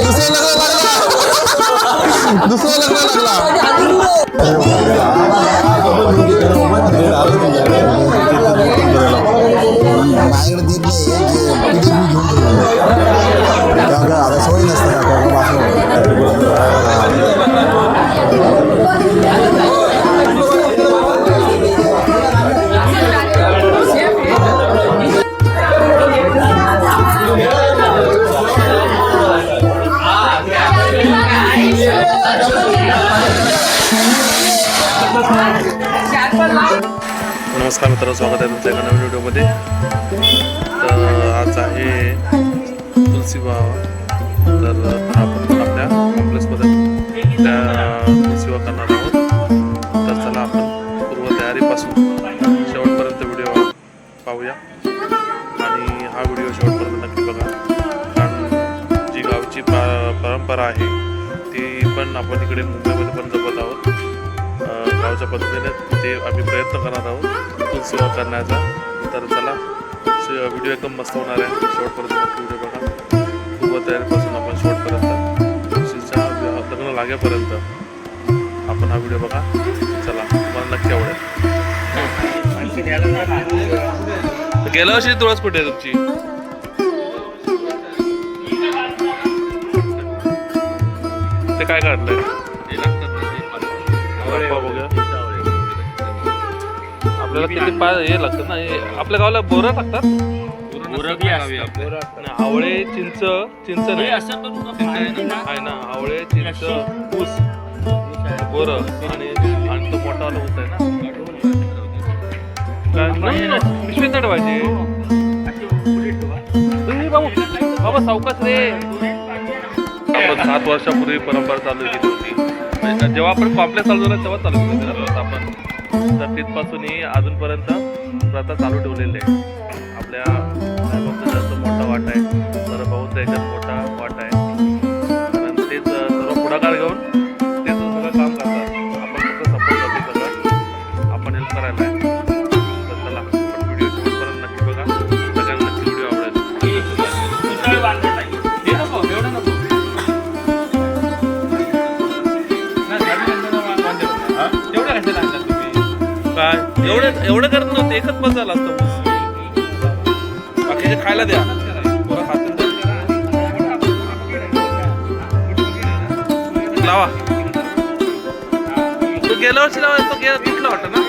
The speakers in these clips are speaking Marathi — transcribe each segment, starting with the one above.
दुसरा लग्न लागला दुसरा लग्न लागला माझ्याकडे देत नाही तुमच्या एका नवीन व्हिडिओमध्ये? तर आज आहे तुलसी बाबा. तर आपण आपल्या कॉम्प्लेक्समध्ये त्या तुलसी विवाह करणार आहोत. तर चला आपण पूर्वतयारीपासून शेवटपर्यंत व्हिडिओ पाहूया. आणि हा व्हिडिओ शेवटपर्यंत नक्की बघा. कारण जी गावची पा परंपरा आहे ती पण आपण इकडे मुंबईमध्ये पण जपत आहोत. गावच्या पद्धतीने ते आम्ही प्रयत्न करणार आहोत. तुलसेवा करण्याचा. तर चला व्हिडिओ एकदम मस्त होणार आहे. शेवटपर्यंत नक्की व्हिडिओ बघा. पूर्वतयारीपासून आपण शेवटपर्यंत तुळशीच्या लग्न लागेपर्यंत आपण हा व्हिडिओ बघा. चला तुम्हाला नक्की आवडेल. गेल्या वर्षी तुळस कुठे आहे तुमची? ते काय काढलंय? बघूया. आपल्याला किती पाय हे लागतात ना हे आपल्या गावाला बोरं लागतात आवळे चिंच चिंच नाही. आहे ना? आवळे चिंच ऊस. बोर आणि आणि तो मोठा वाला ऊस आहे ना. काय नाही पिशवीत नाही ठेवायचे ए, बाबू बाबा सावकाश रे. आपण सात वर्षापूर्वी परंपरा चालू केली होती. म्हणजे जेव्हा आपण कॉम्प्लेक्स चालू झाला तेव्हा चालू केली होती. आपण तर तिथपासून अजूनपर्यंत प्रथा चालू ठेवलेली आहे. आपल्या जास्त मोठा वाटा आहे. तर भाऊचा याच्यात मोठा एवढं एवढं करत नव्हतं एकच बसायला असतं बाकीचे खायला द्या. लावा. तो गेल्या वर्षी लावा तो गेला तुटला वाटतं ना.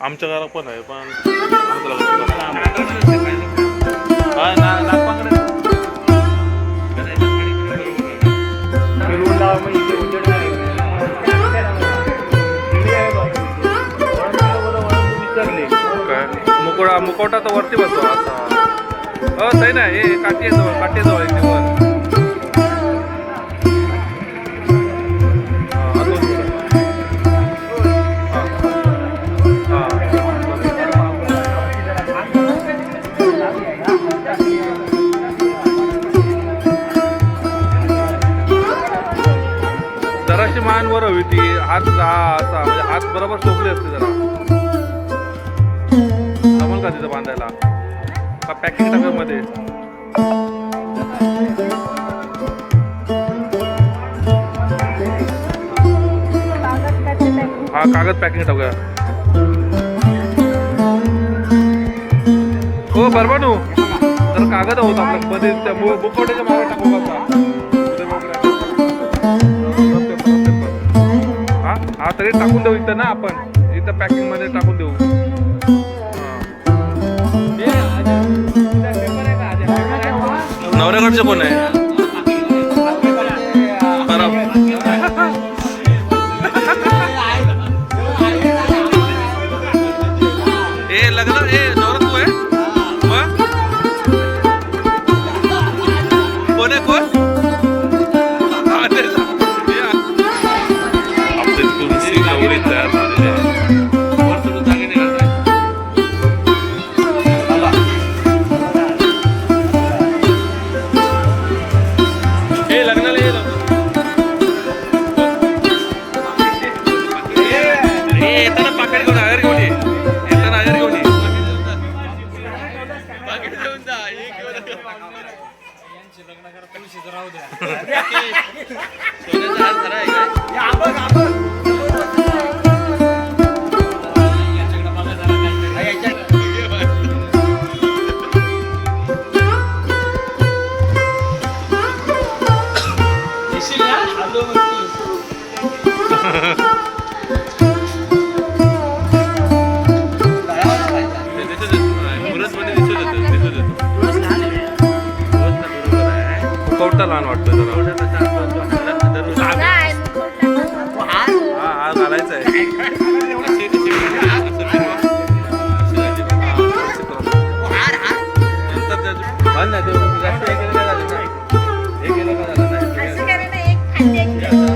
आमच्या घरात पण आहे पण मान वर हवी ती. हात असा. म्हणजे हात बरोबर सोपले असते जरा. जमल का तिथं बांधायला? का पॅकिंग टाकामध्ये हा कागद पॅकिंग टाकूया हो बरबानू तर कागद होत आपल्या मध्ये त्या मु- मागे टाकू का सगळे टाकून देऊ इथं ना आपण. इथं पॅकिंगमध्ये टाकून देऊ. नवऱ्याकडचे कोण आहे? त्याचं- बांध ना, ते जास्त हे केलं काय झालं नाही. हे केलं काय झालं नाही. असं करायला एक खांदे एक ठेवलं,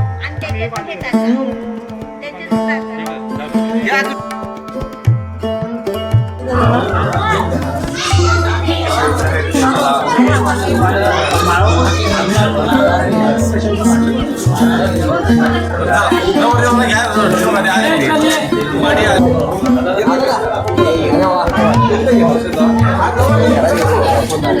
आणि त्याच्यात हे टाका. त्याच्यात टाका. या तू. हे ነው።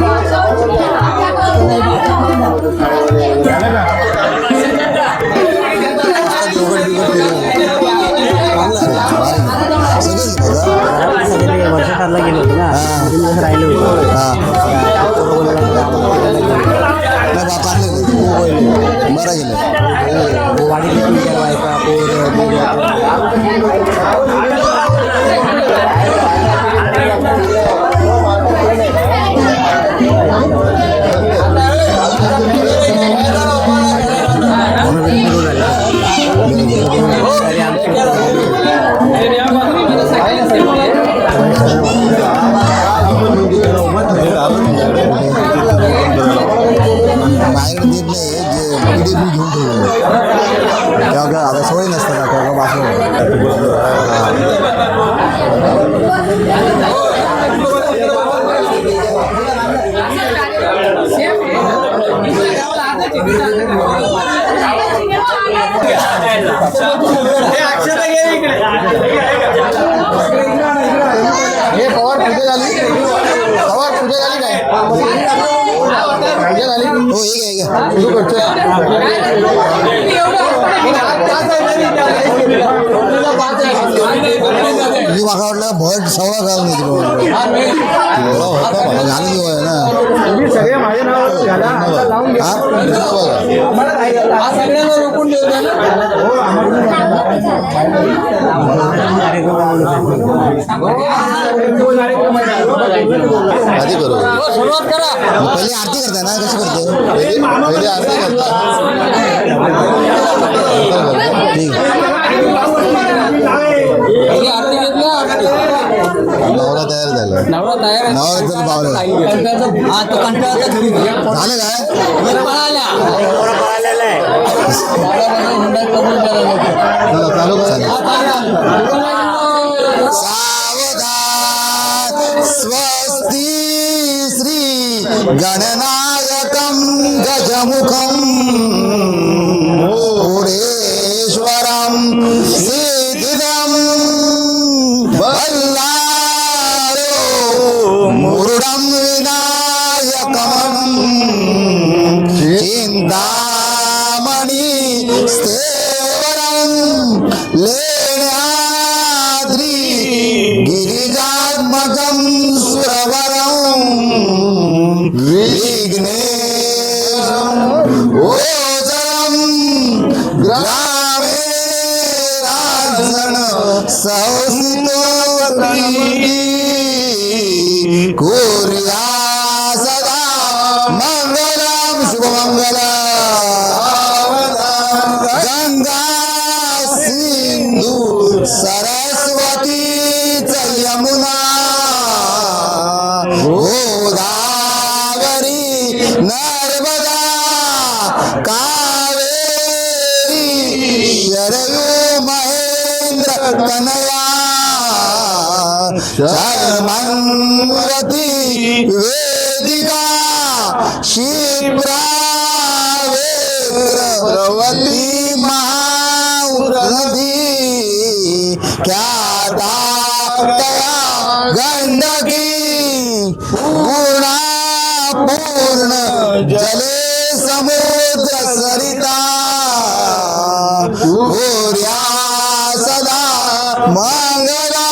我求你了。बासलं हे पवार पूजा झाली. पवार पूजा झाली काय? पूजा झाली. हो हे घ्या हे घ्या तुझं मी माका वाटलं भट सवळा घालून येतो एवढा होता मला घालून देऊ आहे ना. हा? आधी करू सुरुवात करा पहिले आरती करताय ना कशी करते पहिले पहिले आरती करता ठीक नवरा तयार झाला नवरा तयार नवरा तर हा तो घरी झालं काय पळाला. चालू स्वस्ति श्री गणनायकं गजमुखं मुरेश्वरं सिद्धिदं वल्लारो मुरुडं विनायकं चिन्तामणि स्थेवरं लेण्याद्रि गिरिजात्मकम् कनया शर्मन्वती वेदिका शिप्रावेत्रवती महाउरनदी ख्याता तया गंडकी पूर्णा पूर्ण जले समुद्र सरिता। मंगला.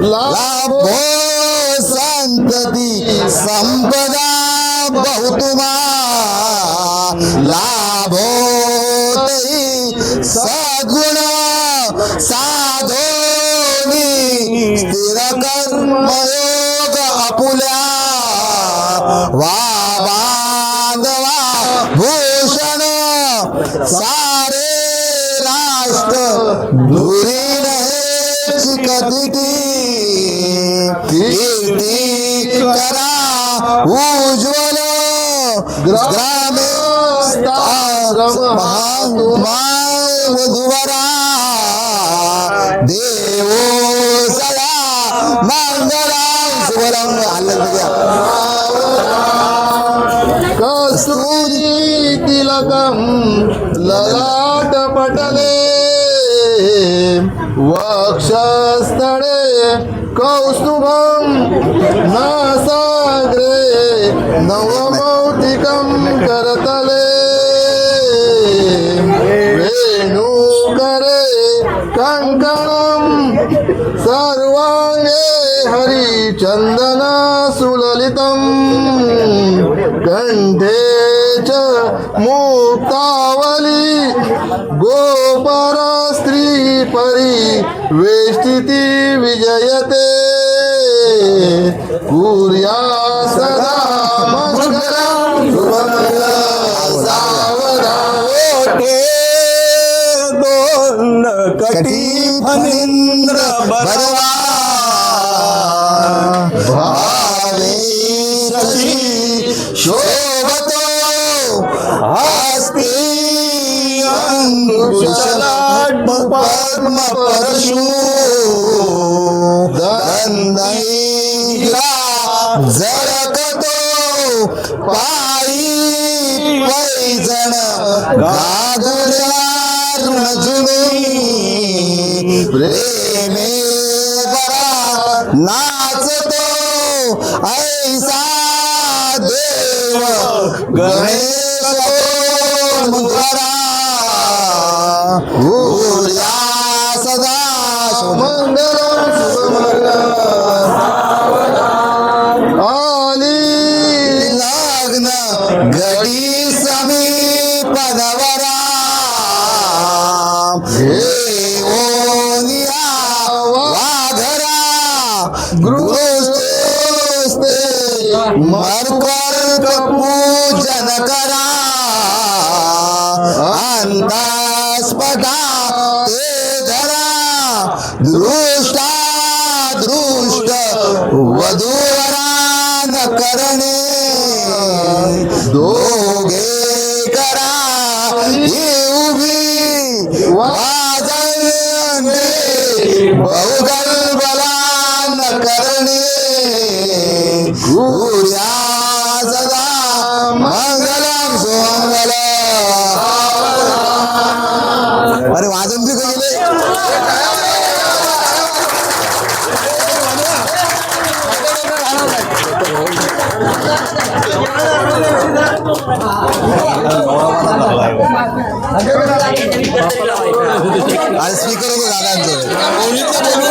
लाभो संतती संपदा बहुतुमा. लाभो सगुण सद्गुण साधोनी स्थिर कर्मयोग अपुल्या. वा बांधवा भूषण सा राष्ट्र कधी करा उज्ज्वल ग्रामे मधुवरा देवो सदा मंगला सुवरंग कस्तुरी तिलकं ललाट वक्षस्थळे कौस्तुभं नासाग्रे नवमौक्तिकं करतले. वेणुकरे कङ्कणं सर्वाङ्गे हरिचन्दना सुललितम् कण्ठे च मुक्तावली गोपर स्त्री परी वेष्टिती विजयते. कुर्या सदा दोन कटी फणींद्र भरवा अंकुशलाट पद्म परशु दंदैला झळकतो पायी पैजण गागुल्या प्रेमे बरा नाचतो ऐसा देव गणेश मुखरा भूया सदा मंगल आली लग्न घडी समीपदवरा ओनिया वाघरा गृहस्थे मरकर पूजन करा अंतास्पदा दोघे करा. उभी वाजवणे बहुगल बलान करणे. सूर्या आज स्पीकर होतो दादांचं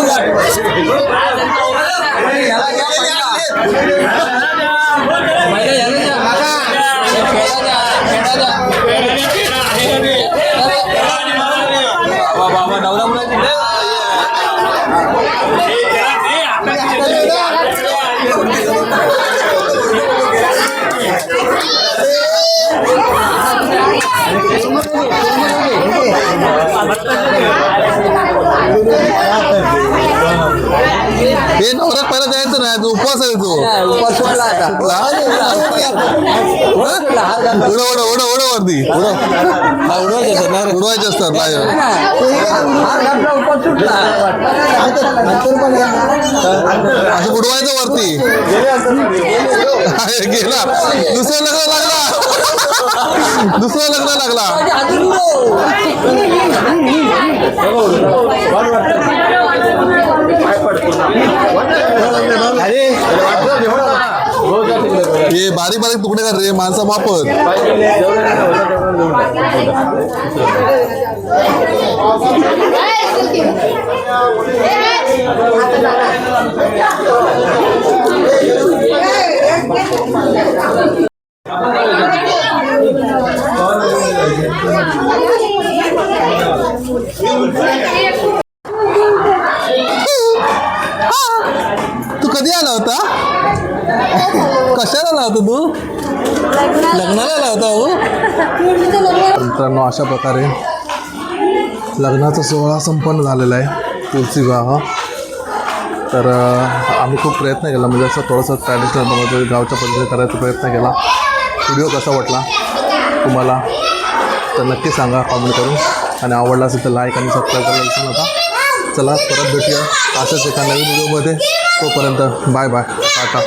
Thank you. हे नवरात पहिला जायचं नाही तू उपवास आहे तू. सुटला? हं? उडव उडव उडव उडव वरती. उडवायचे असतात नाही असं उडवायचं वरती. गेला. दुसरं लग्न लागला. दुसरं लग्न लागला. हे बारीक बारीक तुकडे कर रे माणसा वापर. तू कधी आला होता? कशाला आला होता तू? लग्नाला आला होता हो? मित्रांनो अशा प्रकारे लग्नाचा सोहळा संपन्न झालेला आहे तुळशी विवाह तर आम्ही खूप प्रयत्न केला म्हणजे असं थोडंसं ट्रॅडिशनल बनवतो गावच्या पद्धतीने करायचा प्रयत्न केला. व्हिडिओ कसा वाटला? तुम्हाला तर नक्की सांगा कॉमेंट करून. आणि आवडला असेल तर लाईक आणि सबस्क्राईब करायला विसरू नका. चला परत भेटूया अशाच एका नवीन व्हिडिओमध्ये. तोपर्यंत बाय बाय टाटा.